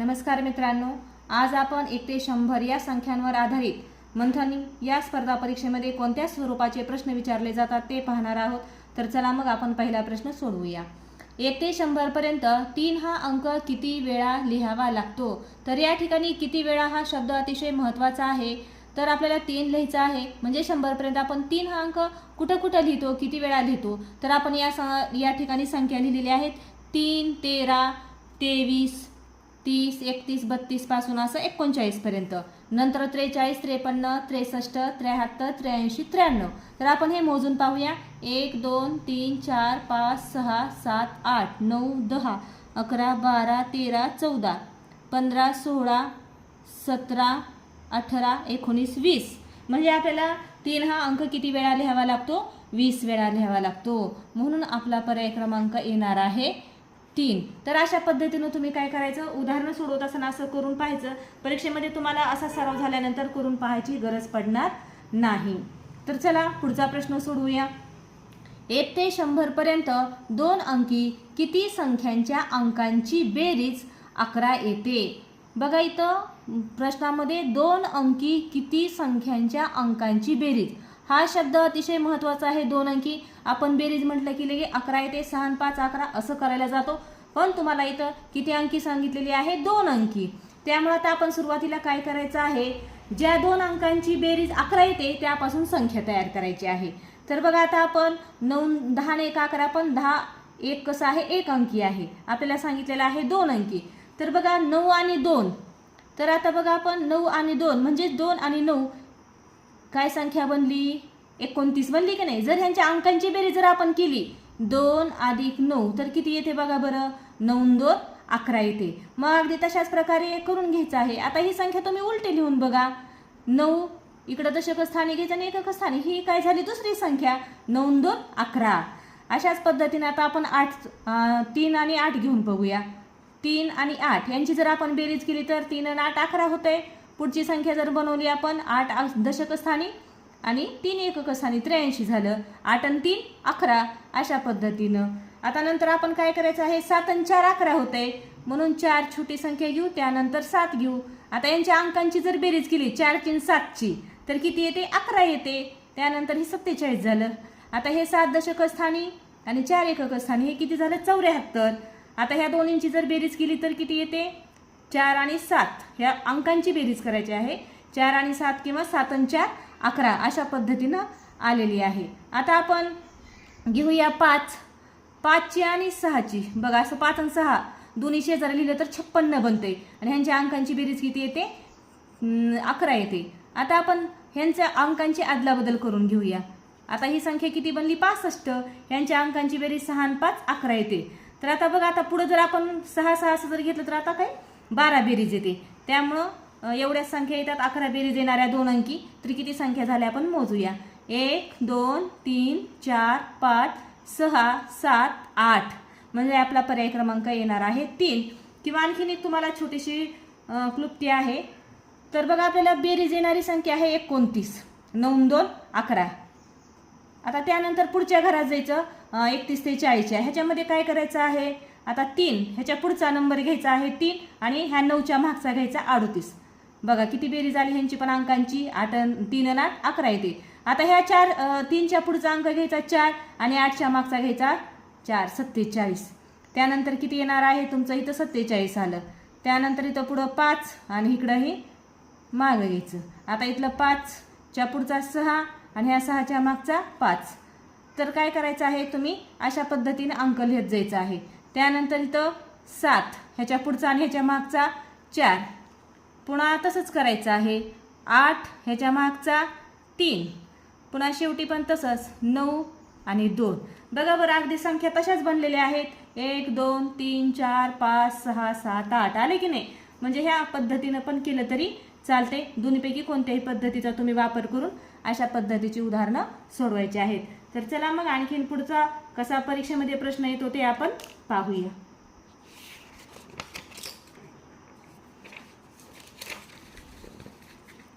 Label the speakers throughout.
Speaker 1: नमस्कार मित्रांनो आज आपण एक ते शंभर या संख्यांवर आधारित मंथनी या स्पर्धा परीक्षेमध्ये कोणत्या स्वरूपाचे प्रश्न विचारले जातात ते पाहणार आहोत. तर चला मग आपण पहिला प्रश्न सोडवूया. एक ते शंभरपर्यंत तीन हा अंक किती वेळा लिहावा लागतो? तर या ठिकाणी किती वेळा हा शब्द अतिशय महत्त्वाचा आहे? तर आपल्याला तीन लिहायचा आहे. म्हणजे शंभरपर्यंत आपण तीन हा अंक कुठं कुठं लिहितो किती वेळा लिहितो? तर आपण या स- या ठिकाणी संख्या लिहिलेल्या आहेत. तीन तेरा तेवीस तीस एकतीस बत्तीसपासून असं एकोणचाळीस पर्यंत. नंतर त्रेचाळीस त्रेपन्न त्रेसष्ट त्र्याहत्तर त्र्याऐंशी त्र्याण्णव. तर आपण हे मोजून पाहूया. एक दोन तीन चार पाच सहा सात आठ नऊ दहा अकरा बारा तेरा चौदा पंधरा सोळा सतरा अठरा एकोणीस वीस. म्हणजे आपल्याला तीन हा अंक किती वेळा लिहावा लागतो? वीस वेळा लिहावा लागतो. म्हणून आपला पर्याय क्रमांक येणार आहे तीन. तर अशा पद्धतीनं तुम्ही काय करायचं? उदाहरणं सोडवत असताना असं करून पाहायचं. परीक्षेमध्ये तुम्हाला असा सराव झाल्यानंतर करून पाहायची गरज पडणार नाही. तर चला पुढचा प्रश्न सोडवूया. एक ते शंभर पर्यंत दोन अंकी किती संख्यांच्या अंकांची बेरीज अकरा येते? बघा इथं प्रश्नामध्ये दोन अंकी किती संख्यांच्या अंकांची बेरीज. हा शब्द अतिशय महत्त्वाचा आहे. दोन अंकी. आपण बेरीज म्हटलं की लगे अकरा येते सहा पाच अकरा असं करायला जातो. पण तुम्हाला इथं किती अंकी सांगितलेली आहे? दोन अंकी. त्यामुळे आता आपण सुरुवातीला काय करायचं आहे? ज्या दोन अंकांची बेरीज अकरा येते त्यापासून संख्या तयार करायची आहे. तर बघा आता आपण नऊ दहा एक अकरा पण दहा एक कसं आहे? एक अंकी आहे. आपल्याला सांगितलेलं आहे दोन अंकी. तर बघा नऊ आणि दोन. तर आता बघा आपण नऊ आणि दोन म्हणजे दोन आणि नऊ काय संख्या बनली? एकोणतीस बनली की नाही? जर ह्यांच्या अंकांची बेरीज जर आपण केली दोन अधिक नऊ तर किती येते बघा बरं? नऊ दोन अकरा येते. मग अगदी तशाच प्रकारे करून घ्यायचं आहे. आता ही संख्या तुम्ही उलटी लिहून बघा. नऊ इकडं दशक स्थानी घ्यायचं आणि एकक स्थानी. ही काय झाली? दुसरी संख्या. नऊ दोन अकरा. अशाच पद्धतीने आता आपण आठ तीन आणि आठ घेऊन बघूया. तीन आणि आठ. यांची जर आपण बेरीज केली तर तीन आणि आठ अकरा होते पुढची संख्या जर बनवली आपण आठ दशकस्थानी आणि तीन एककस्थानी त्र्याऐंशी झालं. आठ आणि तीन अकरा. अशा पद्धतीनं. आता नंतर आपण काय करायचं आहे? सात आणि चार अकरा होते. म्हणून चार छोटी संख्या घेऊ त्यानंतर सात घेऊ. आता यांच्या अंकांची जर बेरीज केली चार तीन सातची तर किती येते? अकरा येते. त्यानंतर हे सत्तेचाळीस झालं. आता हे सात दशकस्थानी आणि चार एककस्थानी हे किती झालं? चौऱ्याहत्तर. आता ह्या दोन्हींची जर बेरीज केली तर किती येते? चार आणि सात ह्या अंकांची बेरीज करायची आहे. चार आणि सात किंवा सात आणि चार अकरा अशा पद्धतीनं आलेली आहे. आता आपण घेऊया पाच. पाचची आणि सहाची. बघा असं पाच आणि सहा दोन्ही शेजारी लिहिलं तर छप्पन्न बनते आणि ह्यांच्या अंकांची बेरीज किती येते? अकरा येते. आता आपण ह्यांच्या अंकांची अदलाबदल करून घेऊया. आता ही संख्या किती बनली? पासष्ट. ह्यांच्या अंकांची बेरीज सहा आणि पाच अकरा येते. तर आता बघा आता पुढं जर आपण सहा सहा असं जर घेतलं तर आता काय? बारा बेरीज येते. त्यामुळं एवढ्या संख्या येतात अकरा बेरीज येणाऱ्या दोन अंकी. तर किती संख्या झाल्या आपण मोजूया. एक दोन तीन चार पाच सहा सात आठ. म्हणजे आपला पर्याय क्रमांक येणार आहे तीन. किंवा आणखीन एक तुम्हाला छोटीशी क्लुप्ती आहे. तर बघा आपल्याला बेरीज येणारी संख्या आहे एकोणतीस. नऊ दोन अकरा. आता त्यानंतर पुढच्या घरात जायचं एकतीस ते चाळीसच्या ह्याच्यामध्ये काय करायचं आहे? आता तीन ह्याच्या पुढचा नंबर घ्यायचा आहे तीन आणि ह्या नऊच्या मागचा घ्यायचा अडतीस. बघा किती बेरीज आली ह्यांची पण अंकांची? आठ अन- तीन आणि आठ अकरा येते. आता ह्या चार तीनच्या पुढचा अंक घ्यायचा चार आणि आठच्या मागचा घ्यायचा चार सत्तेचाळीस. त्यानंतर किती येणार आहे? तुमचं इथं सत्तेचाळीस आलं. त्यानंतर इथं पुढं पाच आणि इकडंही मागं घ्यायचं. आता इथलं पाचच्या पुढचा सहा आणि ह्या सहाच्या मागचा पाच. तर काय करायचं आहे? तुम्ही अशा पद्धतीने अंक लिहित जायचं आहे. त्यानंतर इथं सात ह्याच्या पुढचा आणि ह्याच्या मागचा चार. पुन्हा तसंच करायचं आहे. आठ ह्याच्या मागचा तीन. पुन्हा शेवटी पण तसंच. नऊ आणि दोन. बघा बरं अगदी संख्या तशाच बनलेल्या आहेत. एक दोन तीन चार पाच सहा सात आठ. आले की नाही? म्हणजे ह्या पद्धतीनं पण केलं तरी चालते दोन्हीपैकी कोणत्याही पद्धतीचा तुम्ही वापर करून अशा पद्धतीची उदाहरणं सोडवायची आहेत. तर चला मग आणखीन पुढचा कसा परीक्षेमध्ये प्रश्न येतो ते आपण पाहूया.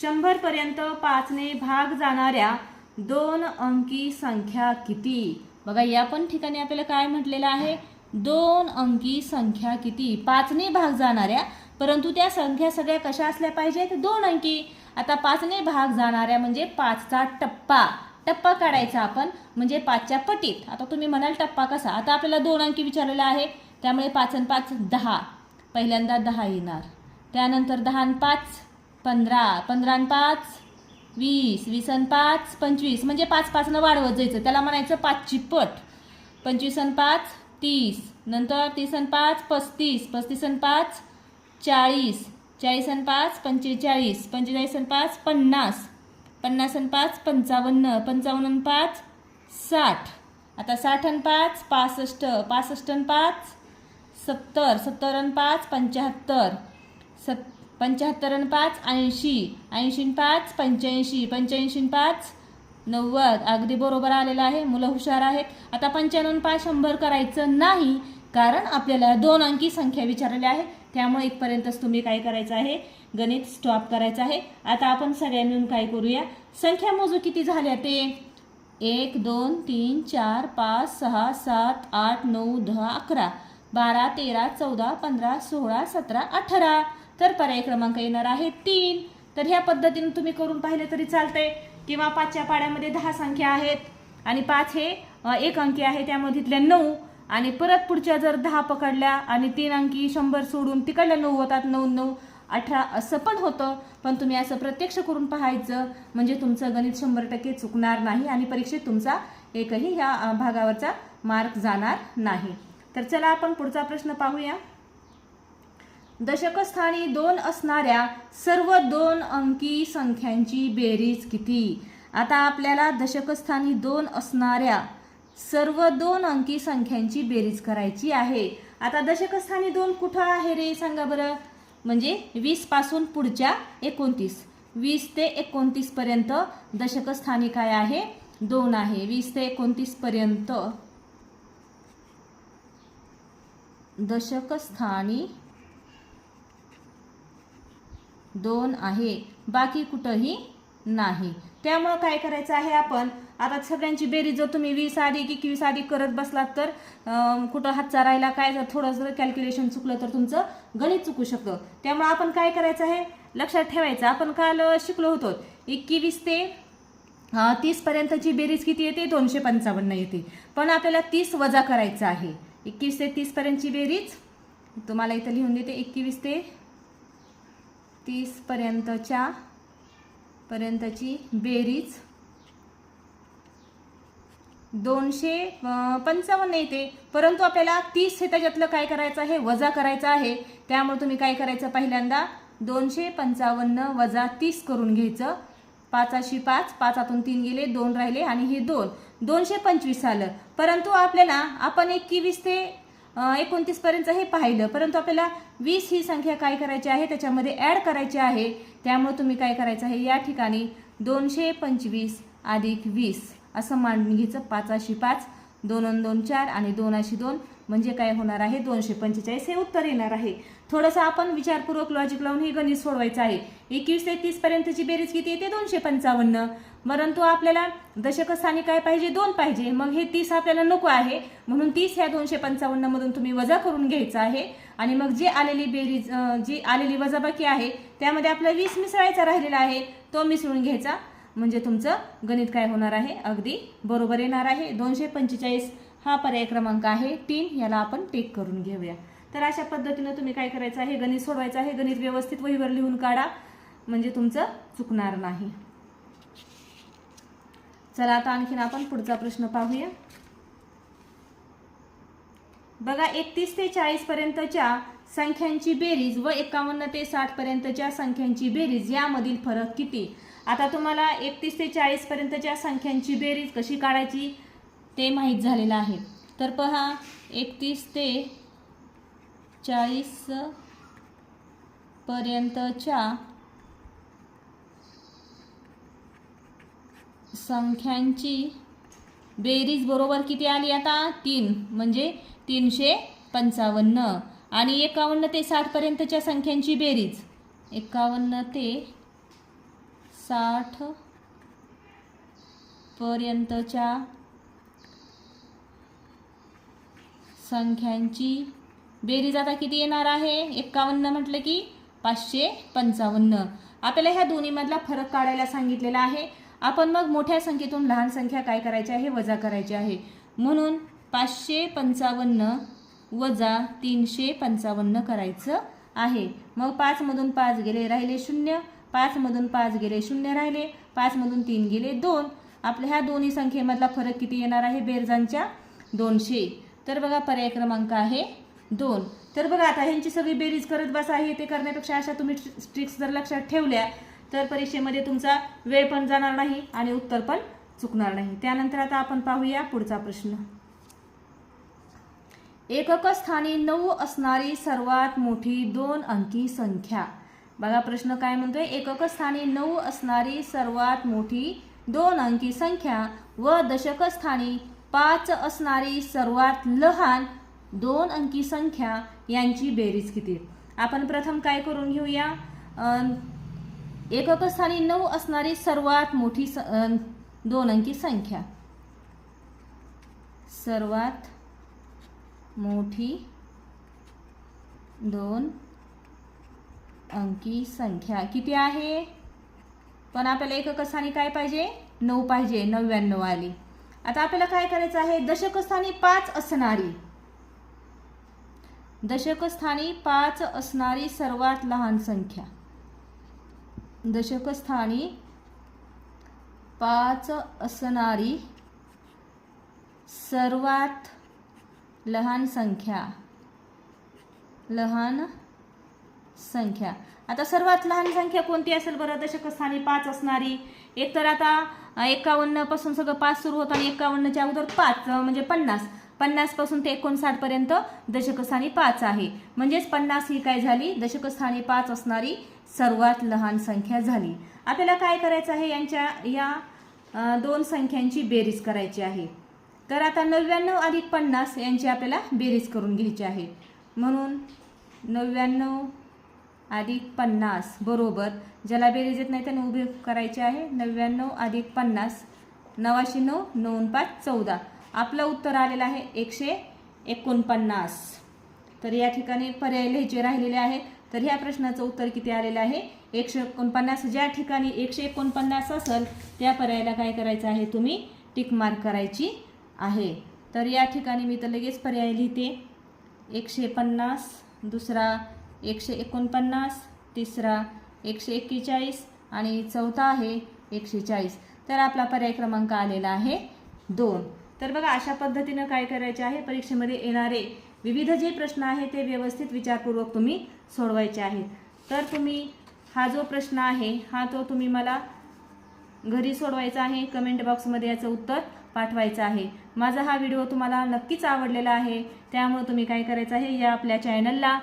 Speaker 1: शंभर पर्यंत पाचने भाग जाणाऱ्या दोन अंकी संख्या किती? बघा या पण ठिकाणी आपल्याला काय म्हटलेलं आहे? दोन अंकी संख्या किती? पाचने भाग जाणाऱ्या परंतु त्या संख्या सगळ्या कशा असल्या पाहिजेत? दोन अंकी. आता पाचने भाग जाणाऱ्या म्हणजे पाचचा टप्पा. टप्पा काढायचा आपण म्हणजे पाचच्या पटीत. आता तुम्ही म्हणाल टप्पा कसा? आता आपल्याला दोन अंकी विचारलेला आहे. त्यामुळे पाच आणि पाच दहा. पहिल्यांदा दहा येणार. त्यानंतर दहा आणि पाच पंधरा. पंधरा आणि पाच वीस. वीस आणि पाच पंचवीस. म्हणजे पाच पाचनं वाढवत जायचं. त्याला म्हणायचं पाचची पट. पंचवीस आणि पाच तीस. नंतर तीस आणि पाच पस्तीस. पस्तीस आणि पाच चाळीस चाळीस आणि पाच पंचेचाळीस पंचेचाळीस आणि पाच पन्नास पन्नास आणि पाच पंचावन्न पंचावन्न आणि पाच साठ आता साठ आणि पाच पासष्ट पासष्ट आणि पाच सत्तर सत्तर आणि पाच पंच्याहत्तर सत् पंच्याहत्तर आणि पाच ऐंशी ऐंशी आणि पाच पंच्याऐंशी पंच्याऐंशी आणि पाच नव्वद अगदी बरोबर आलेलं आहे मुलं हुशार आहेत आता पंच्याण्णव पाच शंभर करायचं नाही कारण आपल्याला दोन अंकी संख्या विचारलेल्या आहे त्यामुळे इथपर्यंतच तुम्ही काय करायचं आहे? गणित स्टॉप करायचं आहे. आता आपण सगळ्या मिळून काय करूया? संख्या मोजू किती झाल्या ते? एक दोन तीन चार पाच सहा सात आठ नऊ दहा अकरा. बारा तेरा चौदा पंधरा सोळा सतरा अठरा. तर पर्याय क्रमांक येणार आहे तीन. तर ह्या पद्धतीनं तुम्ही करून पाहिले तरी चालतंय. किंवा पाचच्या पाड्यामध्ये दहा संख्या आहेत. आणि पाच हे एक अंकी आहे. त्यामधीतल्या नऊ. आणि परत पुढच्या जर दहा पकडल्या आणि तीन अंकी शंभर सोडून तिकडल्या नऊ होतात नऊ नऊ अठरा असं पण होतं. पण तुम्ही असं प्रत्यक्ष करून पाहायचं म्हणजे तुमचं गणित शंभर टक्के चुकणार नाही आणि परीक्षेत तुमचा एकही ह्या भागावरचा मार्क जाणार नाही. तर चला आपण पुढचा प्रश्न पाहूया. दशकस्थानी दोन असणाऱ्या सर्व दोन अंकी संख्यांची बेरीज किती? आता आपल्याला दशकस्थानी दोन असणाऱ्या सर्व दोन अंकी संख्यांची बेरीज करायची आहे. आता दशकस्थानी दोन कुठं आहे रे? सांगा बरं. म्हणजे वीसपासून पुढच्या एकोणतीस. वीस ते एकोणतीसपर्यंत दशकस्थानी काय आहे? दोन आहे. वीस ते एकोणतीसपर्यंत दशकस्थानी दोन आहे. बाकी कुठंही नाही. त्यामुळं काय करायचं आहे आपण? आता सगळ्यांची बेरीज जर तुम्ही वीस अधिक एकवीस अधिक करत बसलात तर कुठं हातचा राहिला काय जर थोडं जर कॅल्क्युलेशन चुकलं तर तुमचं गणित चुकू शकतं. त्यामुळं आपण काय करायचं आहे? लक्षात ठेवायचं. आपण काल शिकलो होतो. एकवीस ते तीसपर्यंतची बेरीज किती येते? दोनशे पंचावन्न येते. पण आपल्याला तीस वजा करायचं आहे. एकवीस ते तीसपर्यंतची बेरीज तुम्हाला इथं लिहून देते. एकवीस ते तीसपर्यंतच्या पर्यंतची बेरीज. दोनशे पंचावन्न येते. परंतु आपल्याला तीस हे त्याच्यातलं काय करायचं आहे? वजा करायचं आहे. त्यामुळे तुम्ही काय करायचं पहिल्यांदा? दोनशे पंचावन्न वजा तीस करून घ्यायचं. पाचाशी पाच पाचातून तीन गेले दोन राहिले आणि हे दोन. दोनशे पंचवीस आलं परंतु आपल्याला आपण एकवीस ते एकोणतीस पर्यंत हे पाहिलं. परंतु आपल्याला वीस ही संख्या काय करायची आहे? त्याच्यामध्ये ॲड करायची आहे. त्यामुळे तुम्ही काय करायचं आहे? या ठिकाणी दोनशे पंचवीस अधिक वीस असं मांडून घ्यायचं. पाचाशी पाच दोन दोन चार आणि दोन दोन. म्हणजे काय होणार आहे? दोनशे पंचेचाळीस हे उत्तर येणार आहे. थोडंसं आपण विचारपूर्वक लॉजिक लावून हे गणित सोडवायचं आहे. एकवीस ते तीसपर्यंतची बेरीज किती येते? दोनशे पंचावन्न. परंतु आपल्याला दशकस्थानी काय पाहिजे दोन पाहिजे. मग हे तीस आपल्याला नको आहे. म्हणून तीस ह्या दोनशे पंचावन्नमधून तुम्ही वजा करून घ्यायचं आहे. आणि मग जी आलेली बेरीज जी आलेली वजाबाकी आहे त्यामध्ये आपला वीस मिसळायचा राहिलेला आहे तो मिसळून घ्यायचा. म्हणजे तुमचं गणित काय होणार आहे? अगदी बरोबर येणार आहे. दोनशे पंचेचाळीस हा पर्याय क्रमांक आहे. तीन याला आपण टेक करून घेऊया. तर अशा पद्धतीनं तुम्ही काय करायचं आहे? गणित सोडवायचं आहे. गणित व्यवस्थित वहीवर लिहून काढा. म्हणजे तुमचं चुकणार नाही. चला आता आणखीन आपण पुढचा प्रश्न पाहूया. बघा एकतीस ते चाळीस पर्यंतच्या संख्यांची बेरीज व एकावन्न ते साठ पर्यंतच्या संख्यांची बेरीज यामधील फरक किती? आता तुम्हाला एकतीस ते चाळीस पर्यंतच्या संख्यांची बेरीज कशी काढायची ते माहीत झालेलं आहे. तर पहा एकतीस ते चाळीस पर्यंतच्या संख्यांची बेरीज बरोबर किती आली आता? तीन. म्हणजे तीनशे पंचावन्न. आणि एकावन्न ते साठपर्यंतच्या संख्यांची बेरीज. एकावन्न ते साठ पर्यंतच्या संख्यांची बेरीज आता किती येणार आहे? एक्कावन्न म्हटलं की पाचशे पंचावन्न. आपल्याला ह्या दोन्हीमधला फरक काढायला सांगितलेला आहे. आपण मग मोठ्या संख्येतून लहान संख्या काय करायची आहे? वजा करायची आहे. म्हणून पाचशे पंचावन्न वजा तीनशे पंचावन्न करायचं आहे. मग पाचमधून पाच गेले राहिले शून्य. पाचमधून पाच गेले शून्य राहिले. पाचमधून तीन गेले दोन. आपल्या ह्या दोन्ही संख्येमधला फरक किती येणार आहे? बेरजांच्या दोनशे. तर बघा पर्याय क्रमांक आहे दोन. तर बघा आता ह्यांची सगळी बेरीज करत बसा. हे ते करण्यापेक्षा अशा तुम्ही स्ट्रिक्स जर लक्षात ठेवल्या तर परीक्षेमध्ये तुमचा वेळ पण जाणार नाही आणि उत्तर पण चुकणार नाही. त्यानंतर आता आपण पाहूया पुढचा प्रश्न. एकक स्थानी नऊ असणारी सर्वात मोठी दोन अंकी संख्या. बघा प्रश्न काय म्हणतोय? एकक स्थानी नऊ असणारी सर्वात मोठी दोन अंकी संख्या व दशक स्थानी पाच असणारी सर्वात लहान दोन अंकी संख्या यांची बेरीज किती? आपण प्रथम काय करून घेऊया? एकक स्थानी नऊ असणारी सर्वात मोठी स- दोन अंकी संख्या. सर्वात मोठी दोन अंकी संख्या. किती आहे? पण आपल्याला एकक स्थानी काय पाहिजे? नऊ पाहिजे नव्याण्णव आली. आता आपल्याला काय करायचं आहे? दशकस्थानी पाच असणारी. दशकस्थानी पाच असणारी सर्वात लहान संख्या. दशकस्थानी पाच असणारी सर्वात लहान संख्या लहान संख्या. आता सर्वात लहान संख्या कोणती असेल बरं? दशकस्थानी पाच असणारी. एक तर आता एकावन्नपासून सगळं पाच सुरू होतं आणि एकावन्नच्या अगोदर पाच म्हणजे पन्नास. पन्नासपासून ते एकोणसाठपर्यंत दशकस्थानी पाच आहे. म्हणजेच पन्नास ही काय झाली? दशकस्थानी पाच असणारी सर्वात लहान संख्या झाली. आपल्याला काय करायचं आहे? यांच्या या दोन संख्यांची बेरीज करायची आहे. तर आता नव्याण्णव अधिक पन्नास यांची आपल्याला बेरीज करून घ्यायची आहे. म्हणून नव्याण्णव अधिक पन्नास बरोबर ज्याला बेरीज येत नाही त्याने उभे करायचे आहे. नव्याण्णव अधिक पन्नास नवाशे नऊ नऊ पाच चौदा. आपलं उत्तर आलेलं आहे एकशे एकोणपन्नास. तर या ठिकाणी पर्याय लिहायचे राहिलेले आहेत. तर ह्या प्रश्नाचं उत्तर किती आलेलं आहे? एकशे एकोणपन्नास ज्या ठिकाणी एकशे एकोणपन्नास असेल त्या पर्यायाला काय करायचं आहे? तुम्ही टिक मार्क करायची आहे. तर या ठिकाणी मी तर लगेच पर्याय लिहिते. एकशे पन्नास दुसरा एकशे एकोणपन्नास तिसरा एकशे एक्केचाळीस आणि चौथा आहे एकशे चाळीस तर आपला पर्याय क्रमांक आलेला आहे दोन. तर बघा अशा पद्धतीनं काय करायचे आहे? परीक्षेमध्ये येणारे विविध जे प्रश्न आहे ते व्यवस्थित विचारपूर्वक तुम्ही सोडवायचे आहेत. तर तुम्ही हा जो प्रश्न आहे हा तो तुम्ही मला घरी सोडवायचा आहे कमेंट बॉक्समध्ये याचं उत्तर पाठवायचं आहे. माझा हा व्हिडिओ तुम्हाला नक्कीच आवडलेला आहे. त्यामुळे तुम्ही काय करायचं आहे या आपल्या चॅनलला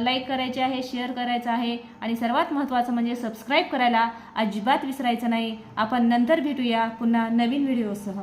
Speaker 1: लाईक करायचे आहे शेअर करायचं आहे. आणि सर्वात महत्त्वाचं म्हणजे सबस्क्राईब करायला अजिबात विसरायचं नाही. आपण नंतर भेटूया पुन्हा नवीन व्हिडिओसह